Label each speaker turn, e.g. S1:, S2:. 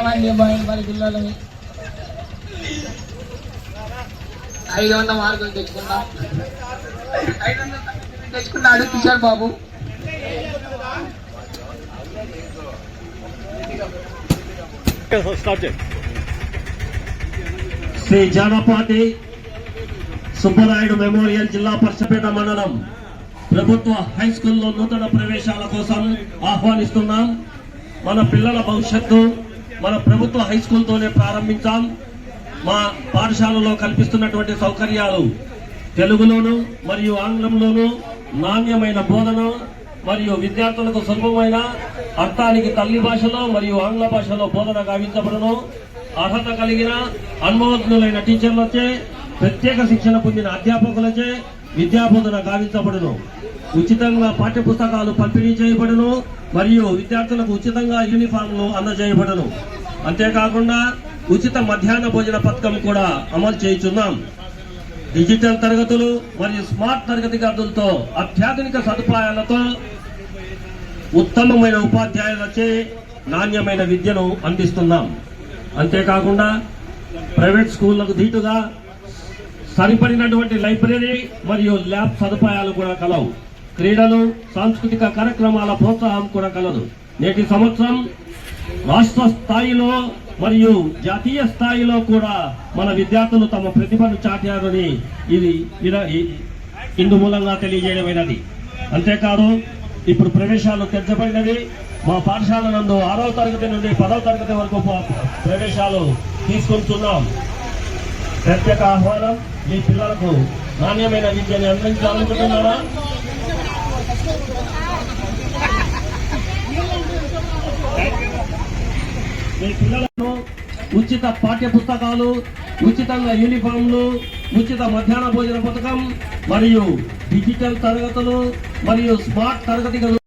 S1: ఏమండి పోయిన పది ఐదు వందల మార్కులు తెచ్చుకున్నాం. ఐదు వందల తెచ్చుకున్నాడు కిషోర్ బాబు.
S2: శ్రీ జానపాటి సుబ్బరాయుడు మెమోరియల్ జిల్లా పరిషపేట మండలం ప్రభుత్వ హై స్కూల్లో నూతన ప్రవేశాల కోసం ఆహ్వానిస్తున్నాం. మన పిల్లల భవిష్యత్తు మన ప్రభుత్వ హై స్కూల్తోనే ప్రారంభించాం. మా పాఠశాలలో కల్పిస్తున్నటువంటి సౌకర్యాలు తెలుగులోను మరియు ఆంగ్లంలోను నాణ్యమైన బోధన మరియు విద్యార్థులకు సులభమైన అర్థానికి తల్లి భాషలో మరియు ఆంగ్ల భాషలో బోధన గావించబడును. అర్హత కలిగిన అనుభవజ్ఞులైన టీచర్లచే ప్రత్యేక శిక్షణ పొందిన అధ్యాపకులచే విద్యాబోధన గావించబడును. ఉచితంగా పాఠ్య పుస్తకాలు పంపిణీ చేయబడును మరియు విద్యార్థులకు ఉచితంగా యూనిఫామ్లు అందజేయబడును. అంతేకాకుండా ఉచిత మధ్యాహ్న భోజన పథకం కూడా అమలు చేయుచున్నాం. డిజిటల్ తరగతులు మరియు స్మార్ట్ తరగతి గదులతో అత్యాధునిక సదుపాయాలతో ఉత్తమమైన ఉపాధ్యాయులచే నాణ్యమైన విద్యను అందిస్తున్నాం. అంతేకాకుండా ప్రైవేట్ స్కూళ్ళకు ధీటుగా సరిపడినటువంటి లైబ్రరీ మరియు ల్యాబ్ సదుపాయాలు కూడా కలవు. క్రీడలు సాంస్కృతిక కార్యక్రమాల ప్రోత్సాహం కూడా కలదు. నేటి సంవత్సరం రాష్ట్ర స్థాయిలో మరియు జాతీయ స్థాయిలో కూడా మన విద్యార్థులు తమ ప్రతిభను చాటారని ఇది ఇందు మూలంగా తెలియజేయడమైనది. అంతేకాదు ఇప్పుడు ప్రవేశాలు తెరచబడినవి. మా పాఠశాల నందు ఆరవ తరగతి నుండి పదవ తరగతి వరకు ప్రవేశాలు తీసుకుంటున్నాం. ప్రత్యేక ఆహ్వానం మీ పిల్లలకు నాణ్యమైన విద్యను అందించాలనుకుంటున్నారా? మీ పిల్లలను ఉచిత పాఠ్య పుస్తకాలు ఉచితంగా యూనిఫామ్లు ఉచిత మధ్యాహ్న భోజన పథకం మరియు డిజిటల్ తరగతులు మరియు స్మార్ట్ తరగతి